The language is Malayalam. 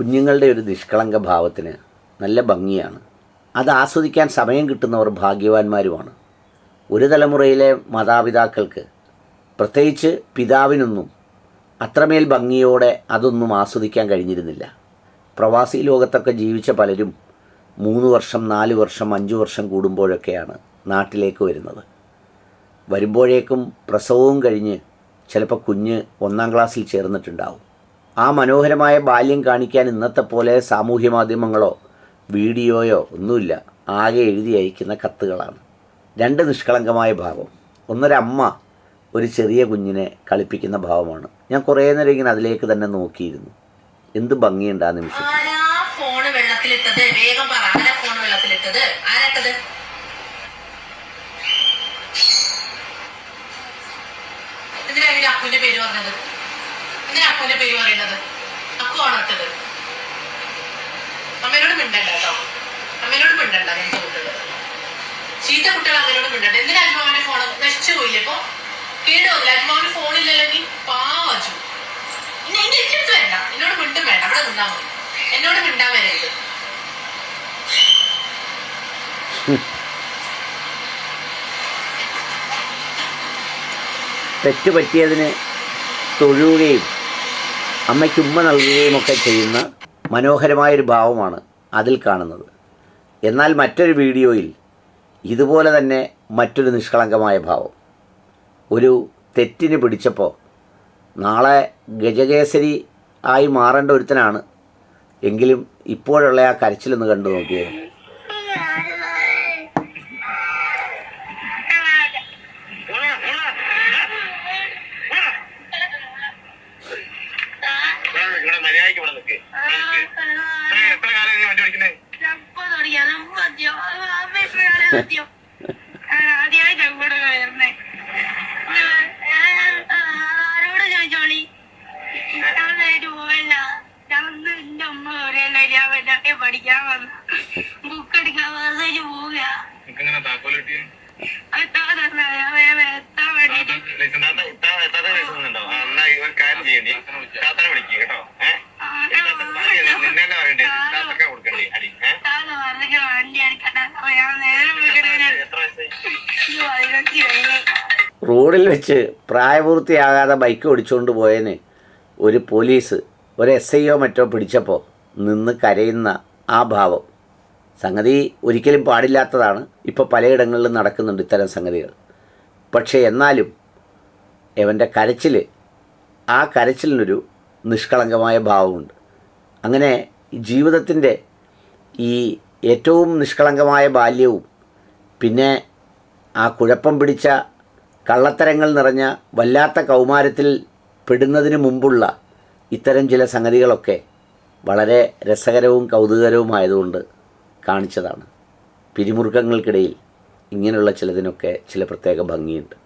കുഞ്ഞുങ്ങളുടെ ഒരു നിഷ്കളങ്ക ഭാവത്തിന് നല്ല ഭംഗിയാണ്. അത് ആസ്വദിക്കാൻ സമയം കിട്ടുന്നവർ ഭാഗ്യവാന്മാരുമാണ്. ഒരു തലമുറയിലെ മാതാപിതാക്കൾക്ക് പ്രത്യേകിച്ച് പിതാവിനൊന്നും അത്രമേൽ ഭംഗിയോടെ അതൊന്നും ആസ്വദിക്കാൻ കഴിഞ്ഞിരുന്നില്ല. പ്രവാസി ലോകത്തൊക്കെ ജീവിച്ച പലരും മൂന്ന് വർഷം നാല് വർഷം അഞ്ച് വർഷം കൂടുമ്പോഴൊക്കെയാണ് നാട്ടിലേക്ക് വരുന്നത്. വരുമ്പോഴേക്കും പ്രസവവും കഴിഞ്ഞ് ചിലപ്പോൾ കുഞ്ഞ് ഒന്നാം ക്ലാസ്സിൽ ചേർന്നിട്ടുണ്ടാവും. ആ മനോഹരമായ ബാല്യം കാണിക്കാൻ ഇന്നത്തെ പോലെ സാമൂഹ്യ മാധ്യമങ്ങളോ വീഡിയോയോ ഒന്നുമില്ല. ആകെ എഴുതി അയക്കുന്ന കത്തുകളാണ്. രണ്ട് നിഷ്കളങ്കമായ ഭാവം. ഒന്നൊരമ്മ ഒരു ചെറിയ കുഞ്ഞിനെ കളിപ്പിക്കുന്ന ഭാവമാണ്. ഞാൻ കുറേ നേരം ഇങ്ങനെ അതിലേക്ക് തന്നെ നോക്കിയിരുന്നു. എന്ത് ഭംഗിയുണ്ട് ആ നിമിഷം. എന്തിനാ അപ്പുവിന്റെ പേര് പറഞ്ഞത്? അപ്പുവിന്റെ പേര് പറയുന്നത്? അക്കു ആണോ അമ്മേനോട് മിണ്ടണ്ട കേട്ടോ. അമ്മേനോട് മിണ്ടണ്ട എന്റെ കുട്ടികൾ ചീത്ത കുട്ടികൾ അമ്മേനോട് മിണ്ടണ്ട. എന്തിനാ അജ്മാവിന്റെ ഫോൺ നശിച്ചു പോയില്ലേ ഇപ്പൊ? കേട് വന്നില്ല? ഫോൺ ഇല്ലല്ലെങ്കിൽ പാവച്ചു ഇനി? എന്റെ അടുത്ത് വേണ്ട. എന്നോട് മിണ്ടും വേണ്ട. അവിടെ നിന്നാ മതി. എന്നോട് മിണ്ടാൻ വരരുത്. തെറ്റ് പറ്റിയതിന് തൊഴുകയും അമ്മയ്ക്ക് ഉമ്മ നൽകുകയും ഒക്കെ ചെയ്യുന്ന മനോഹരമായൊരു ഭാവമാണ് അതിൽ കാണുന്നത്. എന്നാൽ മറ്റൊരു വീഡിയോയിൽ ഇതുപോലെ തന്നെ മറ്റൊരു നിഷ്കളങ്കമായ ഭാവം. ഒരു തെറ്റിന് പിടിച്ചപ്പോൾ നാളെ ഗജകേസരി ആയി മാറേണ്ട ഒരുത്തനാണ്. എങ്കിലും ഇപ്പോഴുള്ള ആ കരച്ചിലൊന്ന് കണ്ടു നോക്കിയേ ഇവിടെ മര്യാദയ്ക്ക് ഇവിടെ നിൽക്ക് എത്ര കാലം നീ വണ്ടി ഓടിക്കുന്നേ ആരോട് ചോദിച്ചോളി ഞാനായിട്ട് പോയല്ല. ഞങ്ങൾ എന്റെ അമ്മ പറയല്ല ഞാൻ വല്ലതൊക്കെ പഠിക്കാൻ വന്നു. ബുക്ക് എടുക്കാൻ പോവുക. വേറെ കാര്യം ചെയ്യണ്ടി. കേട്ടോ. ഏഹ് നിന്നെ പറയണ്ടേ കൊടുക്കണ്ടേ? അടി. റോഡിൽ വെച്ച് പ്രായപൂർത്തിയാകാതെ ബൈക്ക് ഓടിച്ചുകൊണ്ട് പോയതിന് ഒരു പോലീസ് ഒരു എസ് ഐയോ മറ്റോ പിടിച്ചപ്പോൾ നിന്ന് കരയുന്ന ആ ഭാവം. സംഗതി ഒരിക്കലും പാടില്ലാത്തതാണ്. ഇപ്പോൾ പലയിടങ്ങളിലും നടക്കുന്നുണ്ട് ഇത്തരം സംഗതികൾ. പക്ഷേ എന്നാലും ഇവന്റെ കരച്ചിൽ ആ കരച്ചിലിനൊരു നിഷ്കളങ്കമായ ഭാവമുണ്ട്. അങ്ങനെ ജീവിതത്തിന്റെ ഈ ഏറ്റവും നിഷ്കളങ്കമായ ബാല്യവും പിന്നെ ആ കുഴപ്പം പിടിച്ച കള്ളത്തരങ്ങൾ നിറഞ്ഞ വല്ലാത്ത കൗമാരത്തിൽ പെടുന്നതിന് മുമ്പുള്ള ഇത്തരം ചില സംഗതികളൊക്കെ വളരെ രസകരവും കൗതുകരവുമായതുകൊണ്ട് കാണിച്ചതാണ്. പിരിമുറുക്കങ്ങൾക്കിടയിൽ ഇങ്ങനെയുള്ള ചിലതിനൊക്കെ ചില പ്രത്യേക ഭംഗിയുണ്ട്.